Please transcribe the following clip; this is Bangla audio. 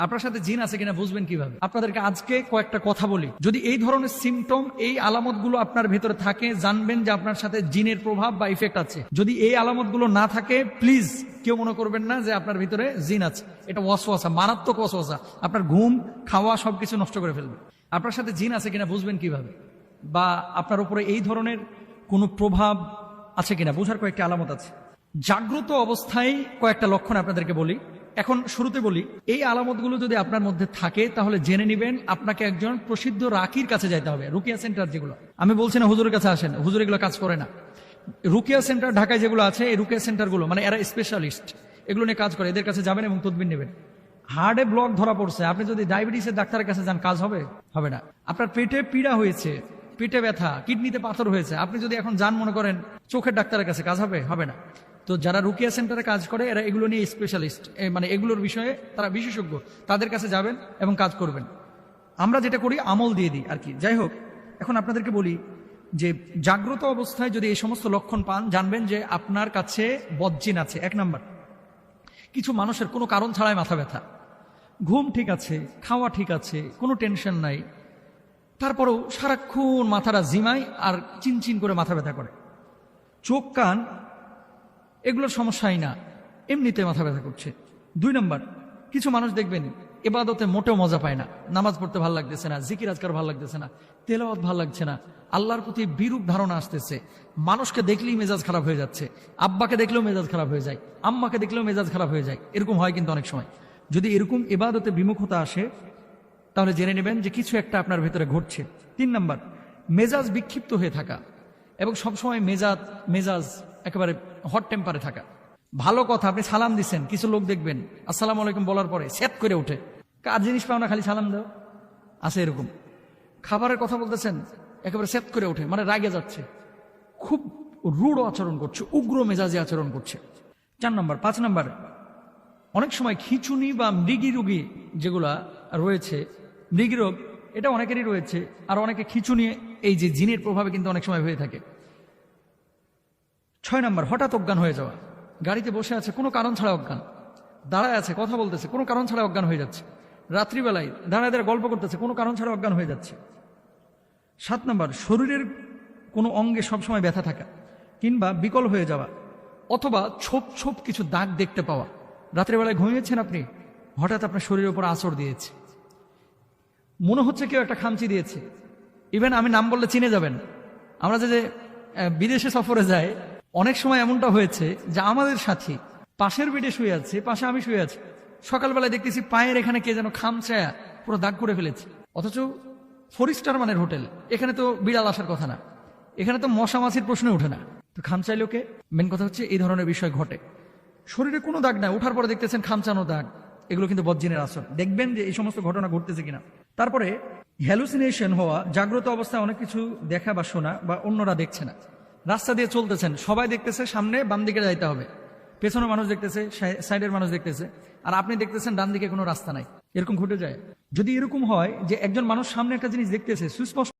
আপনার সাথে জিন আছে কিনা বুঝবেন কীভাবে? আপনাদেরকে আজকে কয়েকটা কথা বলি। যদি এই ধরনের সিমটম এই আলামতগুলো আপনার ভেতরে থাকে, জানবেন যে আপনার সাথে জিনের প্রভাব বা ইফেক্ট আছে। যদি এই আলামতগুলো না থাকে প্লিজ কেউ মনে করবেন না যে আপনার ভিতরে জিন আছে। এটা ওয়াসওয়াসা, মারাত্মক ওয়াসওয়াসা। আপনার ঘুম, খাওয়া সবকিছু নষ্ট করে ফেলবে। আপনার সাথে জিন আছে কিনা বুঝবেন কীভাবে? বা আপনার উপরে এই ধরনের কোনো প্রভাব আছে কিনা? বোঝার কয়েকটা আলামত আছে। জাগ্রত অবস্থায় কয়েকটা লক্ষণ আপনাদেরকে বলি। এখন শুরুতে বলি, এই আলামতগুলো যদি আপনার মধ্যে থাকে, তাহলে জেনে নেবেন আপনাকে একজন প্রসিদ্ধ রাকির কাছে যাইতে হবে, রুকিয়া সেন্টার যেগুলো। আমি বলছি না হুজুরের কাছে আসেন, হুজুর এগুলো কাজ করে না। রুকিয়া সেন্টার ঢাকায় যেগুলো আছে, এই রুকিয়া সেন্টারগুলো মানে এরা স্পেশালিস্ট এগুলো নিয়ে কাজ করে, এদের কাছে যাবেন এবং তদবির নেবেন। হার্টে ব্লক ধরা পড়ছে, আপনি যদি ডায়াবেটিসের ডাক্তারের কাছে যান, কাজ হবে? হবে না। আপনার পেটে পীড়া হয়েছে, পেটে ব্যথা, কিডনিতে পাথর হয়েছে, আপনি যদি এখন যান মনে করেন, চোখের ডাক্তারের কাছে, কাজ হবে? হবে না। তো যারা রুকিয়া সেন্টারে কাজ করে, এরা এগুলো নিয়ে স্পেশালিস্ট মানে এগুলোর বিষয়ে তারা বিশেষজ্ঞ। তাদের কাছে যাবেন এবং কাজ করবেন। আমরা যেটা করি, আমল দিয়ে দিই আর কি। যাই হোক, এখন আপনাদেরকে বলি যে জাগ্রত অবস্থায় যদি এই সমস্ত লক্ষণ পান, জানবেন যে আপনার কাছে বজ্জিন আছে, এক নাম্বার। কিছু মানুষের কোনো কারণ ছাড়াই মাথা ব্যথা। ঘুম ঠিক আছে, খাওয়া ঠিক আছে, কোনো টেনশন নাই। তারপরেও সারাক্ষণ মাথাটা জিমায় আর চিনচিন করে মাথা ব্যথা করে। চোখ কান এগুলোর সমস্যাই না। এমনিতে মাথা ব্যথা করছে। দুই নম্বর, কিছু মানুষ দেখবেন এবাদতে মোটেও মজা পায় না। নামাজ পড়তে ভালো লাগতেছে না, জিকির আজকার ভালো লাগতেছে না, তেলাওয়াত ভালো লাগছে না। আল্লাহর প্রতি বিরূপ ধারণা আসতেছে। মানুষকে দেখলেই মেজাজ খারাপ হয়ে যাচ্ছে। আব্বাকে দেখলেও মেজাজ খারাপ হয়ে যায়। আম্মাকে দেখলেও মেজাজ খারাপ হয়ে যায়। এরকম হয় কিন্তু অনেক সময়। যদি এরকম এবাদতে বিমুখতা আসে, তাহলে জেনে নেবেন যে কিছু একটা আপনার ভেতরে ঘটছে। তিন নম্বর, মেজাজ বিক্ষিপ্ত হয়ে থাকা। এবং সবসময় মেজাজ মেজাজ একেবারে হট টেম্পারে থাকা। ভালো কথা, আপনি সালাম দিচ্ছেন কিছু লোক দেখবেন, আসসালাম আলাইকুম বলার পরে সেট করে ওঠে। কার জিনিস পাও না খালি সালাম দাও? আছে এরকম। খাবারের কথা বলতেছেন, একেবারে সেট করে ওঠে মানে রাগে যাচ্ছে। খুব রূঢ় আচরণ করছে, উগ্র মেজাজে আচরণ করছে। চার নম্বর, পাঁচ নম্বর, অনেক সময় খিচুনি বা মৃগী রোগী যেগুলা রয়েছে, মৃগী রোগ, এটা অনেকেরই রয়েছে, আর অনেকে খিচুনি, এই যে জিনের প্রভাবে কিন্তু অনেক সময় হয়ে থাকে। ছয় নম্বর, হঠাৎ অজ্ঞান হয়ে যাওয়া। গাড়িতে বসে আছে, কোনো কারণ ছাড়া অজ্ঞান। দাঁড়ায় আছে, কথা বলতেছে, কোনো কারণ ছাড়া অজ্ঞান হয়ে যাচ্ছে। রাত্রিবেলায় দাঁড়ায় দাঁড়ায় গল্প করতেছে, কোনো কারণ ছাড়া অজ্ঞান হয়ে যাচ্ছে। সাত নম্বর, শরীরের কোনো অঙ্গে সবসময় ব্যথা থাকা, কিংবা বিকল হয়ে যাওয়া, অথবা ছোপ ছোপ কিছু দাগ দেখতে পাওয়া। রাত্রেবেলায় ঘুমিয়েছেন আপনি? হঠাৎ আপনার শরীরের উপর আচর দিয়েছে। মনে হচ্ছে কেউ একটা খামচি দিয়েছে। ইভেন আমি নাম বললে চিনে যাবেন। আমরা যে বিদেশে সফরে যাই অনেক সময় এমনটা হয়েছে যে আমাদের সাথে পাশের বেডে শুয়ে আছে, পাশে আমি শুয়ে আছি। সকালবেলায় দেখতেছি পায়ের এখানে কে যেন খামচায়া পুরো দাগ করে ফেলেছে। অথচ ফোর স্টার মানের হোটেল, এখানে তো বিড়াল আসার কথা না। এখানে তো মশা মাছির প্রশ্নই ওঠে না। তো খামচাই লোকে মেন কথা হচ্ছে এই ধরনের বিষয় ঘটে। শরীরে কোনো দাগ নাই ওঠার পরে দেখতেছেন খামচানো দাগ। এগুলো কিন্তু বজ্জিনের আসর। দেখবেন যে এই সমস্ত ঘটনা ঘটতেছে কিনা। তারপরে হ্যালুসিনেশন হওয়া, জাগ্রত অবস্থায় অনেক কিছু দেখা বা শোনা বা অন্যরা দেখছে না। রাস্তা দিয়ে চলতেছেন, সবাই দেখতেছে সামনে বাম দিকে যাইতে হবে। পেছনের মানুষ দেখতেছে, সাই- সাইডের মানুষ দেখতেছে, আর আপনি দেখতেছেন ডান দিকে কোনো রাস্তা নাই। এরকম ঘটে যায়। যদি এরকম হয় যে একজন মানুষ সামনে একটা জিনিস দেখতেছে, সুস্পষ্ট